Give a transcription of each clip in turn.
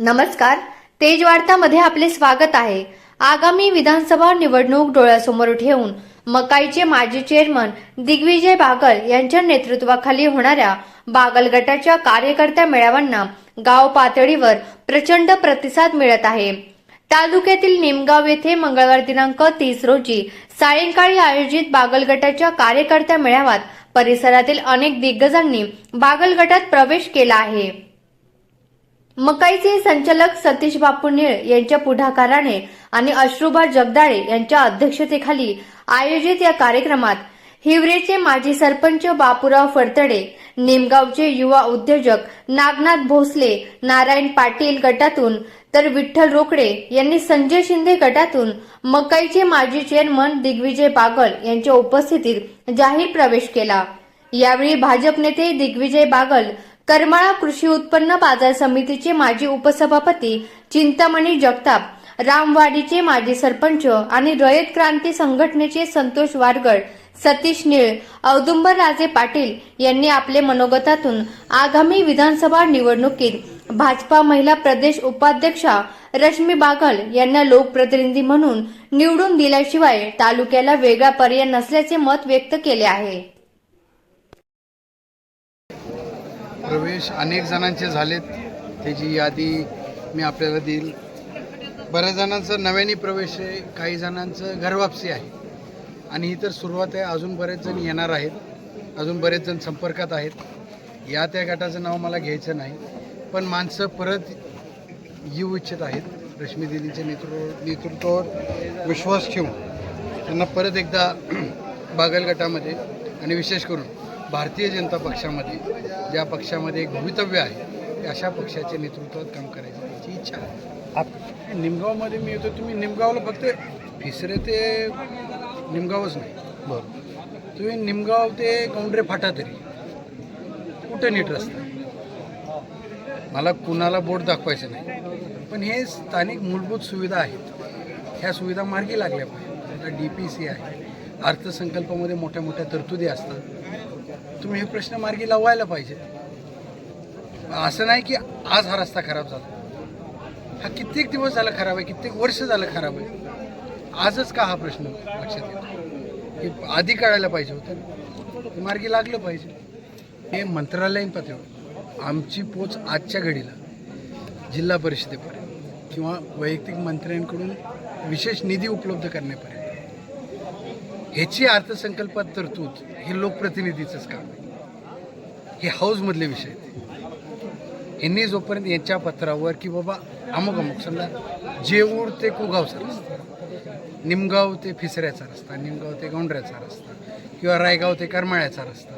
नमस्कार. तेजवार्तामध्ये आपले स्वागत आहे. आगामी विधानसभा निवडणूक डोळ्यासमोर ठेवून मकाईचे माजी चेअरमन दिग्विजय बागल यांच्या नेतृत्वाखाली होणाऱ्या बागल गटाच्या कार्यकर्त्या मेळाव्यांना गाव पातळीवर प्रचंड प्रतिसाद मिळत आहे. तालुक्यातील निमगाव येथे मंगळवार दिनांक तीस रोजी सायंकाळी आयोजित बागल गटाच्या कार्यकर्त्या मेळाव्यात परिसरातील अनेक दिग्गजांनी बागल गटात प्रवेश केला आहे. मकाईचे संचालक सतीश बापू निळ यांच्या पुढाकाराने आणि अश्रुबा जगदाळे यांच्या अध्यक्षतेखाली आयोजित या कार्यक्रमात हिवरेचे माजी सरपंच बापूराव फडतडे निमगावचे युवा उद्योजक नागनाथ भोसले नारायण पाटील गटातून तर विठ्ठल रोकडे यांनी संजय शिंदे गटातून मकाईचे माजी चेअरमन दिग्विजय बागल यांच्या उपस्थितीत जाहीर प्रवेश केला. यावेळी भाजप नेते दिग्विजय बागल करमाळा कृषी उत्पन्न बाजार समितीचे माजी उपसभापती चिंतामणी जगताप रामवाडीचे माजी सरपंच आणि रयत क्रांती संघटनेचे संतोष वारगड सतीश निळ औदुंबर राजे पाटील यांनी आपले मनोगतातून आगामी विधानसभा निवडणुकीत भाजपा महिला प्रदेश उपाध्यक्षा रश्मी बागल यांना लोकप्रतिनिधी म्हणून निवडून दिल्याशिवाय तालुक्याला वेगळा पर्याय नसल्याचे मत व्यक्त केले आहे. प्रवेश अनेक जणांचे झालेत. त्याची यादी मी आपल्याला देईल. बऱ्याच जणांचं नव्याने प्रवेश आहे काही जणांचं घरवापसी आहे. आणि ही तर सुरुवात आहे अजून बरेच जण येणार आहेत. अजून बरेच जण संपर्कात आहेत. या त्या गटाचं नाव मला घ्यायचं नाही. पण माणसं परत येऊ इच्छित आहेत. रश्मी दिदींच्या नेतृत्व नेतृत्वावर विश्वास ठेवून त्यांना परत एकदा बागल गटामध्ये आणि विशेष करून भारतीय जनता पक्षामध्ये ज्या पक्षामध्ये एक भवितव्य आहे अशा पक्षाच्या नेतृत्वात काम करायची त्याची इच्छा आहे. आप निमगावमध्ये मी येतो तुम्ही निमगावला फक्त फिसरे ते निमगावच नाही. बरं. तुम्ही निमगाव ते गौंडरे फाटा तरी. कुठं नीट रस्ता? मला कुणाला बोट दाखवायचं नाही. पण हे स्थानिक मूलभूत सुविधा आहेत. ह्या सुविधा मार्गी लागल्या पाहिजे आता डी पी सी आहे. अर्थसंकल्पामध्ये मोठ्या मोठ्या तरतुदी असतात. तुम्ही हे प्रश्न मार्गी लावायला पाहिजे. असं नाही की आज हा रस्ता खराब झाला. हा कित्येक दिवस झाला खराब आहे कित्येक वर्ष झालं खराब आहे. आजच का हा प्रश्न लक्षात येतो? हे आधी कळायला पाहिजे होतं. मार्गी लागलं पाहिजे. हे मंत्रालयीन पातळीवर आमची पोच आजच्या घडीला जिल्हा परिषदेपर्यंत किंवा वैयक्तिक मंत्र्यांकडून विशेष निधी उपलब्ध करण्यापर्यंत. ह्याची अर्थसंकल्पात तरतूद हे लोकप्रतिनिधीचंच काम आहे. हे हाऊसमधले विषय आहेत. यांनी जोपर्यंत यांच्या पत्रावर की बाबा अमुक अमुक समजा जेऊर ते कुगावचा रस्ता निमगाव ते फिसऱ्याचा रस्ता निमगाव ते गौंडऱ्याचा रस्ता किंवा रायगाव ते करमाळ्याचा रस्ता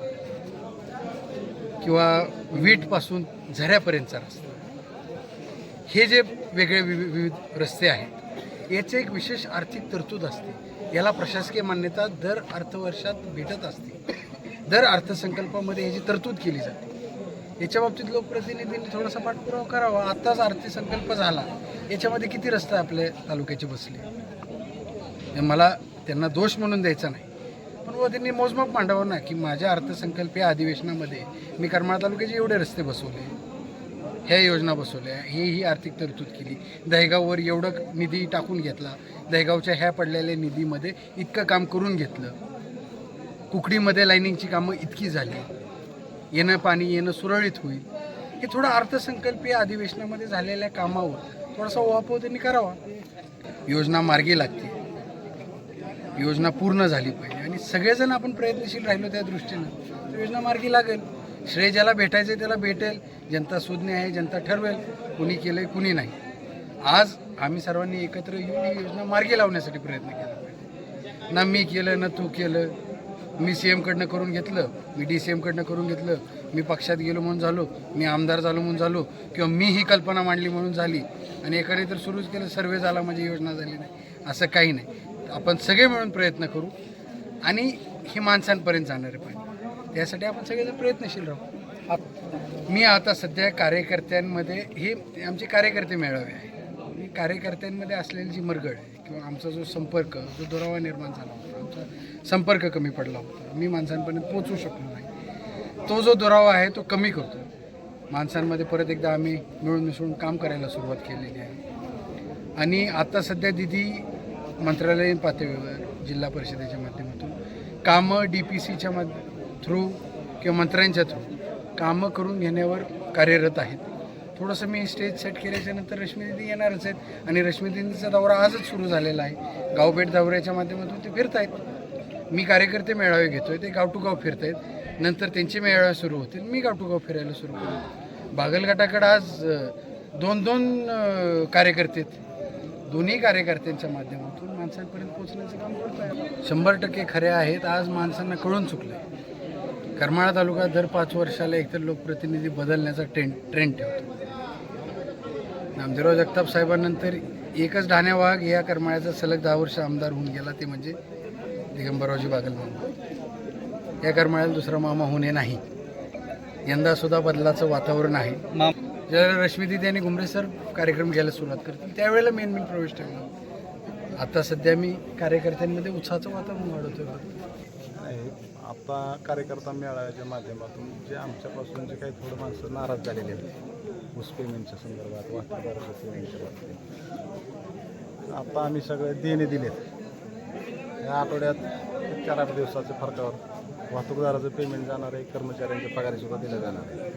किंवा वीटपासून झऱ्यापर्यंतचा रस्ता हे जे वेगळे विवि- विविध रस्ते आहेत याचे एक विशेष आर्थिक तरतूद असते. याला प्रशासकीय मान्यता दर अर्थवर्षात भेटत असते. दर अर्थसंकल्पामध्ये याची तरतूद केली जाते. याच्या बाबतीत लोकप्रतिनिधींनी थोडासा पाठपुरावा करावा. आत्ताच अर्थसंकल्प झाला. याच्यामध्ये किती रस्ते आपल्या तालुक्याचे बसले? मला त्यांना दोष म्हणून द्यायचा नाही. पण व त्यांनी मोजमाप मांडावं ना की माझ्या अर्थसंकल्पीय अधिवेशनामध्ये मी करमाळा तालुक्याचे एवढे रस्ते बसवले. ह्या योजना बसवल्या ही ही आर्थिक तरतूद केली. दहेगाववर एवढं निधी टाकून घेतला दहेगावच्या ह्या पडलेल्या निधीमध्ये इतकं काम करून घेतलं. कुकडीमध्ये लाईनिंगची कामं इतकी झाली. येणं पाणी येणं सुरळीत होईल. हे थोडं अर्थसंकल्पीय अधिवेशनामध्ये झालेल्या कामावर थोडासा ओहापोह त्यांनी करावा. योजना मार्गी लागते. योजना पूर्ण झाली पाहिजे. आणि सगळेजण आपण प्रयत्नशील राहिलो त्या दृष्टीनं तर योजना मार्गी लागेल. श्रेय ज्याला भेटायचं त्याला भेटेल जनता सुज्ञ आहे जनता ठरवेल कुणी केलंय कुणी नाही. आज आम्ही सर्वांनी एकत्र येऊन ही योजना मार्गी लावण्यासाठी प्रयत्न केला पाहिजे. ना मी केलं ना तू केलं. मी सी एमकडनं करून घेतलं मी डी सी एमकडनं करून घेतलं मी पक्षात गेलो म्हणून झालो मी आमदार झालो म्हणून झालो किंवा मी ही कल्पना मांडली म्हणून झाली आणि एकाने तर सुरूच केलं सर्वे झाला म्हणजे योजना झाली नाही. असं काही नाही. आपण सगळे मिळून प्रयत्न करू आणि हे माणसांपर्यंत जाणारे पाहिजे. त्यासाठी आपण सगळेजण प्रयत्नशील राहू. आप- मी आता सध्या कार्यकर्त्यांमध्ये हे आमचे कार्यकर्ते मेळावे आहे मी कार्यकर्त्यांमध्ये असलेली जी मरगळ आहे किंवा आमचा जो संपर्क जो दुरावा निर्माण झाला होता आमचा संपर्क कमी पडला होता मी माणसांपर्यंत पोचू शकलो नाही. तो जो दुरावा आहे तो कमी करतो. माणसांमध्ये परत एकदा आम्ही मिळून मिसळून काम करायला सुरुवात केलेली आहे. आणि आता सध्या दिदी मंत्रालयीन पातळीवर जिल्हा परिषदेच्या माध्यमातून कामं डी पी सीच्या माध थ्रू किंवा मंत्र्यांच्या थ्रू कामं करून घेण्यावर कार्यरत आहेत. थोडंसं मी स्टेज सेट केल्याच्यानंतर रश्मी दिदी येणारच आहेत आणि रश्मी दिदीचा दौरा आजच सुरू झालेला आहे. गावभेट दौऱ्याच्या माध्यमातून ते फिरत आहेत मी कार्यकर्ते मेळावे घेतोय ते गाव टू गाव फिरत आहेत नंतर त्यांचे मेळावे सुरू होतील मी गाव टू गाव फिरायला सुरू करेन. बागलगटाकडं आज दोन दोन कार्यकर्ते आहेत. दोन्ही कार्यकर्त्यांच्या माध्यमातून माणसांपर्यंत पोहोचण्याचं काम करत आहे शंभर टक्के खरे आहेत आज माणसांना कळून चुकलं आहे करमाळा तालुका दर पाच वर्षाला एकतर लोकप्रतिनिधी बदलण्याचा ट्रेंड ट्रेंड ठेवतो. नामदेवराव जगताप साहेबांनंतर एकच ढाण्या वाघ या करमाळ्याचा सलग दहा वर्ष आमदार होऊन गेला ते म्हणजे दिगंबररावजी बागल मामा. या करमाळ्याला दुसरा मामा होणे नाही. यंदा सुद्धा बदलाचं वातावरण आहे. ज्यावेळेला रश्मीदिदी आणि घुमरे सर कार्यक्रम घ्यायला सुरुवात करतील त्यावेळेला मेन मेन प्रवेश ठेवणार आता सध्या मी कार्यकर्त्यांमध्ये उत्साहाचं वातावरण वाढवतोय आत्ता आता कार्यकर्ता मेळाव्याच्या माध्यमातून जे आमच्यापासून जे काही थोडं माणसं नाराज झालेले आहेत ऊस पेमेंटच्या संदर्भात वाहतूकदाराच्या पेमेंटच्या बाबतीत. आता आम्ही सगळे देणे दिलेत. या आठवड्यात चार आठ दिवसाच्या फरकावर वाहतूकदाराचं पेमेंट जाणार आहे कर्मचाऱ्यांच्या पगारीसुद्धा दिल्या जाणार आहे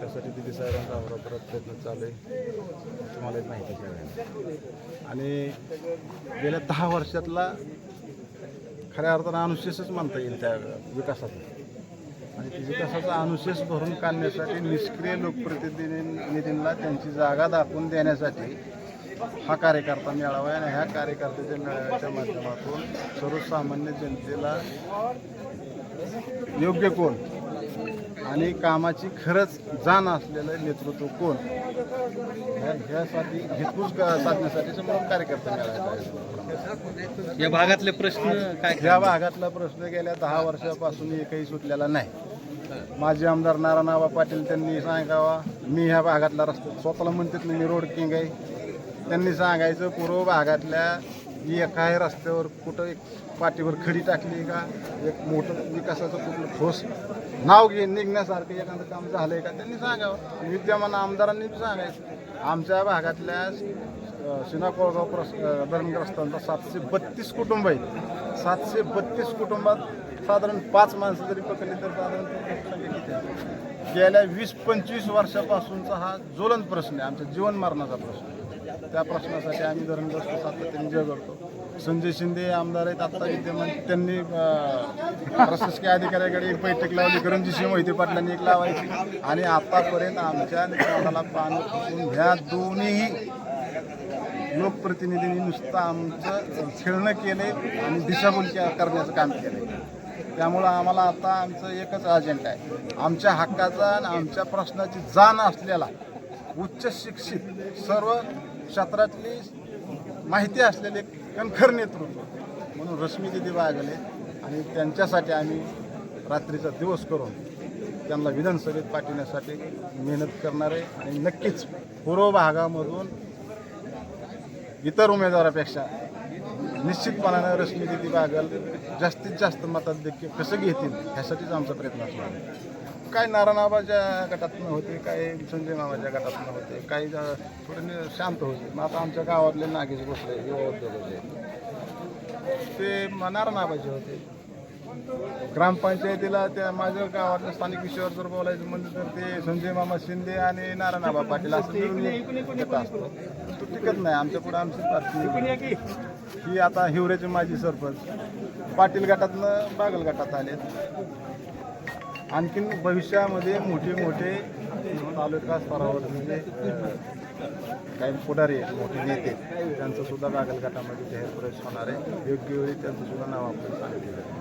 त्यासाठी दिदी साहेबांचा बरोबर प्रयत्न चालू आहे. तुम्हाला एक माहिती आहे आणि गेल्या दहा वर्षातला खऱ्या अर्थानं अनुशेषच म्हणता येईल त्या विकासाचा. आणि ती विकासाचा अनुशेष भरून काढण्यासाठी निष्क्रिय लोकप्रतिनिधींना त्यांची जागा दाखवून देण्यासाठी हा कार्यकर्ता मेळावा आहे आणि ह्या कार्यकर्त्याच्या मेळाव्याच्या माध्यमातून सर्वसामान्य जनतेला योग्य कोण आणि कामाची खरंच जाण असलेलं नेतृत्व कोण ह्या- ह्यासाठी हेतूच क- साधण्यासाठी समोर कार्यकर्ता मेळावा आहे या भागातले प्रश्न काय या भागातला प्रश्न गेल्या दहा वर्षापासून एकही सुटलेला नाही. माजी आमदार नारायणबा पाटील त्यांनी सांगावा मी ह्या भागातला रस्ता स्वतःला म्हणतात ना मी रोड किंग आहे. त्यांनी सांगायचं पूर्व भागातल्या एकाही रस्त्यावर कुठं एक पाठीवर खडी टाकली का एक मोठं विकासाचं कुठलं ठोस नाव घे निघण्यासारखं एखादं काम झालंय का त्यांनी सांगावं. विद्यमान आमदारांनी सांगायचं. आमच्या भागातल्या शिना कोळगाव प्रस धरणग्रस्तांचा सातशे बत्तीस कुटुंब आहे सातशे बत्तीस कुटुंबात साधारण पाच माणसं जरी पकडली तर साधारण गेल्या वीस पंचवीस वर्षापासूनचा हा ज्वलंत प्रश्न आहे. आमच्या जीवन मरणाचा प्रश्न त्या प्रश्नासाठी आम्ही धरणग्रस्त सातत्याने जय करतो. संजय शिंदे आमदार आहेत. आत्ता विद्यमान त्यांनी प्रशासकीय अधिकाऱ्याकडे एक बैठक लावली. करंजीशी मोहिते पाटलांनी एक लावायची. आणि आतापर्यंत आमच्या निकालाला पाणी फुटून ह्या दोन्हीही लोकप्रतिनिधींनी नुसतं आमचं खेळणं केले आणि दिशाभूल करण्याचं काम केलं. त्यामुळं आम्हाला आता आमचं एकच अजेंडा आहे. आमच्या हक्काचा आणि आमच्या प्रश्नाची जाण असलेला उच्च शिक्षित सर्व क्षेत्रातली माहिती असलेले कणखर नेतृत्व म्हणून रश्मी दिदी बागले आणि त्यांच्यासाठी आम्ही रात्रीचा दिवस करून त्यांना विधानसभेत पाठवण्यासाठी मेहनत करणार आहे आणि नक्कीच पूर्व भागामधून इतर उमेदवारापेक्षा निश्चितपणानं रश्मी दिदी बागल जास्तीत जास्त मताधिक्य कसं घेतील ह्यासाठीच आमचा प्रयत्न असणार आहे काय नारायणाबाच्या गटातनं होते काय संजय मामाच्या गटातनं होते काही थोडे शांत होते. मग आता आमच्या गावातले नागेश भोसले युवा उद्योजक ते म- नारायणाबाचे होते. ग्रामपंचायतीला त्या माझ्या गावातल्या स्थानिक विषयावर जर बोलायचं म्हणजे तर ते संजय मामा शिंदे आणि नारायणबा पाटील असं मिळून तो टिकत नाही. आमच्या पुढे आमची पार्टी ही आता हिवऱ्याचे माजी सरपंच. पाटील गटातनं बागल गटात आलेत आणखीन भविष्यामध्ये मोठे मोठे तालुका स्तरावर म्हणजे काही पुढारी आहेत मोठे नेते. त्यांचं सुद्धा बागल गटामध्ये जाहीर प्रवेश होणार आहे. योग्य वेळी त्यांचं सुद्धा नाव आपण सांगितलेलं आहे